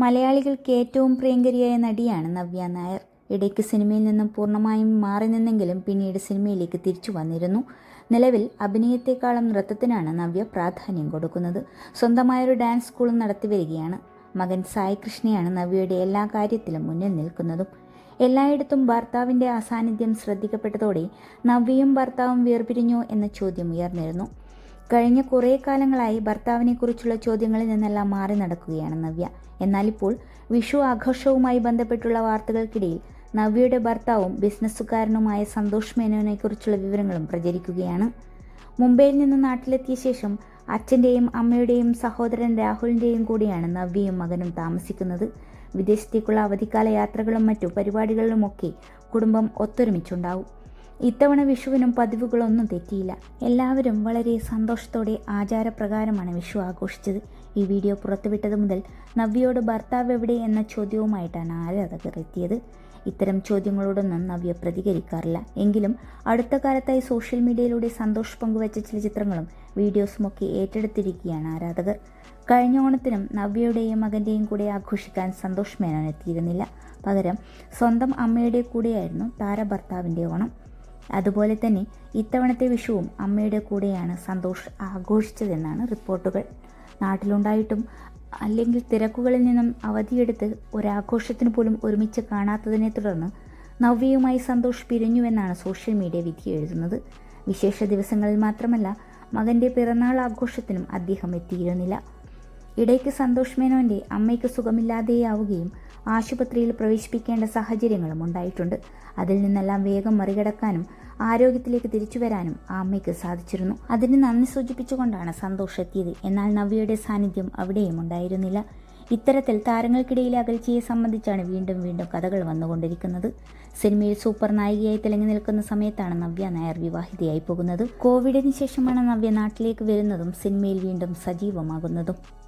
മലയാളികൾക്ക് ഏറ്റവും പ്രിയങ്കരിയായ നടിയാണ് നവ്യ നായർ. ഇടയ്ക്ക് സിനിമയിൽ നിന്നും പൂർണമായും മാറി നിന്നെങ്കിലും പിന്നീട് സിനിമയിലേക്ക് തിരിച്ചു വന്നിരുന്നു. നിലവിൽ അഭിനയത്തെക്കാളും നൃത്തത്തിനാണ് നവ്യ പ്രാധാന്യം കൊടുക്കുന്നത്. സ്വന്തമായൊരു ഡാൻസ് സ്കൂളും നടത്തിവരികയാണ് മകൻ സായി കൃഷ്ണയാണ് നവ്യയുടെ എല്ലാ കാര്യത്തിലും മുന്നിൽ നിൽക്കുന്നതും. എല്ലായിടത്തും ഭർത്താവിന്റെ അസാന്നിധ്യം ശ്രദ്ധിക്കപ്പെട്ടതോടെ നവ്യയും ഭർത്താവും വേർപിരിഞ്ഞോ എന്ന ചോദ്യം ഉയർന്നിരുന്നു. കഴിഞ്ഞ കുറേ കാലങ്ങളായി ഭർത്താവിനെക്കുറിച്ചുള്ള ചോദ്യങ്ങളിൽ നിന്നെല്ലാം മാറി നടക്കുകയാണ് നവ്യ. എന്നാൽ ഇപ്പോൾ വിഷു ആഘോഷവുമായി ബന്ധപ്പെട്ടുള്ള വാർത്തകൾക്കിടയിൽ നവ്യയുടെ ഭർത്താവും ബിസിനസ്സുകാരനുമായ സന്തോഷ് മേനോനെക്കുറിച്ചുള്ള വിവരങ്ങളും പ്രചരിക്കുകയാണ്. മുംബൈയിൽ നിന്ന് നാട്ടിലെത്തിയ ശേഷം അച്ഛന്റെയും അമ്മയുടെയും സഹോദരൻ രാഹുലിന്റെയും കൂടിയാണ് നവ്യയും മകനും താമസിക്കുന്നത്. വിദേശത്തേക്കുള്ള അവധിക്കാല യാത്രകളും മറ്റു പരിപാടികളിലുമൊക്കെ കുടുംബം ഒത്തൊരുമിച്ചുണ്ടാവും. ഇത്തവണ വിഷുവിനും പതിവുകളൊന്നും തെറ്റിയില്ല. എല്ലാവരും വളരെ സന്തോഷത്തോടെ ആചാരപ്രകാരമാണ് വിഷു ആഘോഷിച്ചത്. ഈ വീഡിയോ പുറത്തുവിട്ടത് മുതൽ നവ്യയോട് ഭർത്താവ് എവിടെ എന്ന ചോദ്യവുമായിട്ടാണ് ആരാധകർ എത്തിയത് ഇത്തരം ചോദ്യങ്ങളോടൊന്നും നവ്യ പ്രതികരിക്കാറില്ല. എങ്കിലും അടുത്ത കാലത്തായി സോഷ്യൽ മീഡിയയിലൂടെ സന്തോഷ് പങ്കുവച്ച ചില ചിത്രങ്ങളും വീഡിയോസും ഒക്കെ ഏറ്റെടുത്തിരിക്കുകയാണ് ആരാധകർ. കഴിഞ്ഞ ഓണത്തിനും നവ്യയുടെയും മകന്റെയും കൂടെ ആഘോഷിക്കാൻ സന്തോഷ് മേനോൻ എത്തിയിരുന്നില്ല. പകരം സ്വന്തം അമ്മയുടെ കൂടെയായിരുന്നു താരഭർത്താവിന്റെ ഓണം. അതുപോലെ തന്നെ ഇത്തവണത്തെ വിഷുവും അമ്മയുടെ കൂടെയാണ് സന്തോഷ് ആഘോഷിച്ചതെന്നാണ് റിപ്പോർട്ടുകൾ. നാട്ടിലുണ്ടായിട്ടും അല്ലെങ്കിൽ തിരക്കുകളിൽ നിന്നും അവധിയെടുത്ത് ഒരാഘോഷത്തിന് പോലും ഒരുമിച്ച് കാണാത്തതിനെ തുടർന്ന് നവ്യയുമായി സന്തോഷ് പിരിഞ്ഞുവെന്നാണ് സോഷ്യൽ മീഡിയ വിധി എഴുതുന്നത്. വിശേഷ ദിവസങ്ങളിൽ മാത്രമല്ല മകന്റെ പിറന്നാൾ ആഘോഷത്തിനും അദ്ദേഹം എത്തിയിരുന്നില്ല. ഇടയ്ക്ക് സന്തോഷ് മേനോന്റെ അമ്മയ്ക്ക് സുഖമില്ലാതെയാവുകയും ആശുപത്രിയിൽ പ്രവേശിപ്പിക്കേണ്ട സാഹചര്യങ്ങളും ഉണ്ടായിട്ടുണ്ട്. അതിൽ നിന്നെല്ലാം വേഗം മറികടക്കാനും ആരോഗ്യത്തിലേക്ക് തിരിച്ചു വരാനും ആ അമ്മയ്ക്ക് സാധിച്ചിരുന്നു. അതിന് നന്ദി സൂചിപ്പിച്ചുകൊണ്ടാണ് സന്തോഷ് എത്തിയത്. എന്നാൽ നവ്യയുടെ സാന്നിധ്യം അവിടെയും ഉണ്ടായിരുന്നില്ല. ഇത്തരത്തിൽ താരങ്ങൾക്കിടയിലെ അകൽച്ചയെ സംബന്ധിച്ചാണ് വീണ്ടും വീണ്ടും കഥകൾ വന്നുകൊണ്ടിരിക്കുന്നത്. സിനിമയിൽ സൂപ്പർ നായികയായി തിളങ്ങി നിൽക്കുന്ന സമയത്താണ് നവ്യ നായർ വിവാഹിതയായി പോകുന്നത്. കോവിഡിന് ശേഷമാണ് നവ്യ നാട്ടിലേക്ക് വരുന്നതും സിനിമയിൽ വീണ്ടും സജീവമാകുന്നതും.